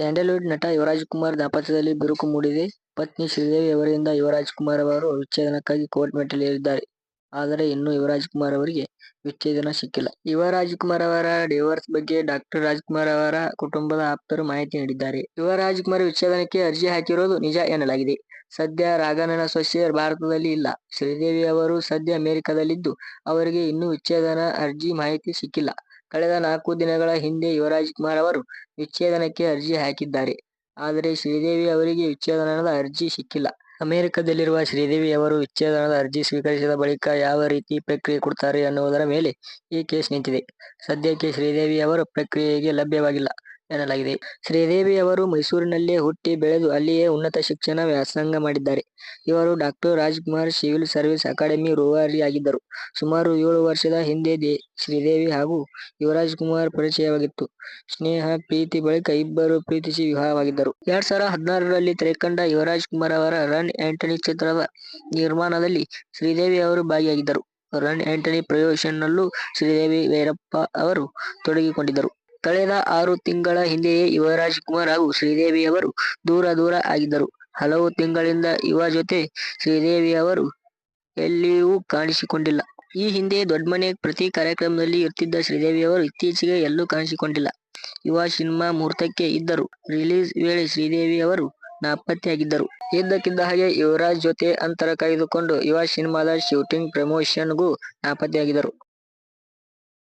Sandalwood ನಟ ಯುವರಾಜ್ ಕುಮಾರ್ ದಾಂಪತ್ಯದಲ್ಲಿ ಬಿರುಕು ಮೂಡಿದೆ. ಪತ್ನಿ ಶ್ರೀದೇವಿ ಅವರಿಂದ ಯುವರಾಜ್ ಕುಮಾರ್ ಅವರು ವಿಚ್ಛೇದನಕ್ಕಾಗಿ ಕೋರ್ಟ್ ಮೆಟ್ಟಿಲೇರಿದ್ದಾರೆ. ಆದರೆ ಇನ್ನೂ ಯುವರಾಜ್ ಕುಮಾರ್ ಅವರಿಗೆ ವಿಚ್ಛೇದನ ಸಿಕ್ಕಿಲ್ಲ. ಯುವರಾಜ್ ಕುಮಾರ್ ಅವರ ಡಿವೋರ್ಸ್ ಬಗ್ಗೆ ಡಾಕ್ಟರ್ ರಾಜ್ಕುಮಾರ್ ಅವರ ಕುಟುಂಬದ ಆಪ್ತರು ಮಾಹಿತಿ ನೀಡಿದ್ದಾರೆ. ಯುವರಾಜ್ ಕುಮಾರ್ ವಿಚ್ಛೇದನಕ್ಕೆ ಅರ್ಜಿ ಹಾಕಿರೋದು ನಿಜ ಎನ್ನಲಾಗಿದೆ. ಸದ್ಯ ರಾಘನನ ಸೊಸೆ ಭಾರತದಲ್ಲಿ ಇಲ್ಲ. ಶ್ರೀದೇವಿ ಅವರು ಸದ್ಯ ಅಮೆರಿಕದಲ್ಲಿದ್ದು, ಅವರಿಗೆ ಇನ್ನೂ ವಿಚ್ಛೇದನ ಅರ್ಜಿ ಮಾಹಿತಿ ಸಿಕ್ಕಿಲ್ಲ. ಕಳೆದ ನಾಲ್ಕು ದಿನಗಳ ಹಿಂದೆ ಯುವರಾಜ್ ಕುಮಾರ್ ಅವರು ವಿಚ್ಛೇದನಕ್ಕೆ ಅರ್ಜಿ ಹಾಕಿದ್ದಾರೆ. ಆದರೆ ಶ್ರೀದೇವಿ ಅವರಿಗೆ ವಿಚ್ಛೇದನದ ಅರ್ಜಿ ಸಿಕ್ಕಿಲ್ಲ. ಅಮೆರಿಕದಲ್ಲಿರುವ ಶ್ರೀದೇವಿ ಅವರು ವಿಚ್ಛೇದನದ ಅರ್ಜಿ ಸ್ವೀಕರಿಸಿದ ಬಳಿಕ ಯಾವ ರೀತಿ ಪ್ರಕ್ರಿಯೆ ಕೊಡ್ತಾರೆ ಅನ್ನುವುದರ ಮೇಲೆ ಈ ಕೇಸ್ ನಿಂತಿದೆ. ಸದ್ಯಕ್ಕೆ ಶ್ರೀದೇವಿ ಅವರು ಪ್ರಕ್ರಿಯೆಗೆ ಲಭ್ಯವಾಗಿಲ್ಲ ಎನ್ನಲಾಗಿದೆ. ಶ್ರೀದೇವಿ ಅವರು ಮೈಸೂರಿನಲ್ಲೇ ಹುಟ್ಟಿ ಬೆಳೆದು ಅಲ್ಲಿಯೇ ಉನ್ನತ ಶಿಕ್ಷಣ ವ್ಯಾಸಂಗ ಮಾಡಿದ್ದಾರೆ. ಇವರು doctor Rajkumar civil service academy ರೂವಾರಿಯಾಗಿದ್ದರು. ಸುಮಾರು ಏಳು ವರ್ಷದ ಹಿಂದೆ ಶ್ರೀದೇವಿ ಹಾಗೂ ಯುವರಾಜ್ ಕುಮಾರ್ ಪರಿಚಯವಾಗಿತ್ತು. ಸ್ನೇಹ, ಪ್ರೀತಿ ಬಳಿಕ ಇಬ್ಬರು ಪ್ರೀತಿಸಿ ವಿವಾಹವಾಗಿದ್ದರು. ಎರಡ್ ಸಾವಿರದ ಹದಿನಾರರಲ್ಲಿ ತೆರೆಕಂಡ ಯುವರಾಜ್ ಕುಮಾರ್ ಅವರ ರನ್ ಆಂಟನಿ ಚಿತ್ರದ ನಿರ್ಮಾಣದಲ್ಲಿ ಶ್ರೀದೇವಿ ಅವರು ಭಾಗಿಯಾಗಿದ್ದರು. ರನ್ ಆಂಟನಿ ಪ್ರಮೋಷನ್ನಲ್ಲೂ ಶ್ರೀದೇವಿ ವೈರಪ್ಪ ಅವರು ತೊಡಗಿಕೊಂಡಿದ್ದರು. ಕಳೆದ ಆರು ತಿಂಗಳ ಹಿಂದೆಯೇ ಯುವರಾಜ್ ಕುಮಾರ್ ಹಾಗೂ ಶ್ರೀದೇವಿ ಅವರು ದೂರ ದೂರ ಆಗಿದ್ದರು. ಹಲವು ತಿಂಗಳಿಂದ ಯುವ ಜೊತೆ ಶ್ರೀದೇವಿ ಅವರು ಎಲ್ಲಿಯೂ ಕಾಣಿಸಿಕೊಂಡಿಲ್ಲ. ಈ ಹಿಂದೆ ದೊಡ್ಮನೆ ಪ್ರತಿ ಕಾರ್ಯಕ್ರಮದಲ್ಲಿ ಇರ್ತಿದ್ದ ಶ್ರೀದೇವಿ ಅವರು ಇತ್ತೀಚೆಗೆ ಎಲ್ಲೂ ಕಾಣಿಸಿಕೊಂಡಿಲ್ಲ. ಯುವ ಸಿನಿಮಾ ಮುಹೂರ್ತಕ್ಕೆ ಇದ್ದರು. ರಿಲೀಸ್ ವೇಳೆ ಶ್ರೀದೇವಿ ಅವರು ನಾಪತ್ತೆಯಾಗಿದ್ದರು. ಇದ್ದಕ್ಕಿದ್ದ ಹಾಗೆ ಯುವರಾಜ್ ಜೊತೆ ಅಂತರ ಕಾಯ್ದುಕೊಂಡು ಯುವ ಸಿನಿಮಾದ ಶೂಟಿಂಗ್ ಪ್ರಮೋಷನ್ಗೂ ನಾಪತ್ತೆಯಾಗಿದ್ದರು.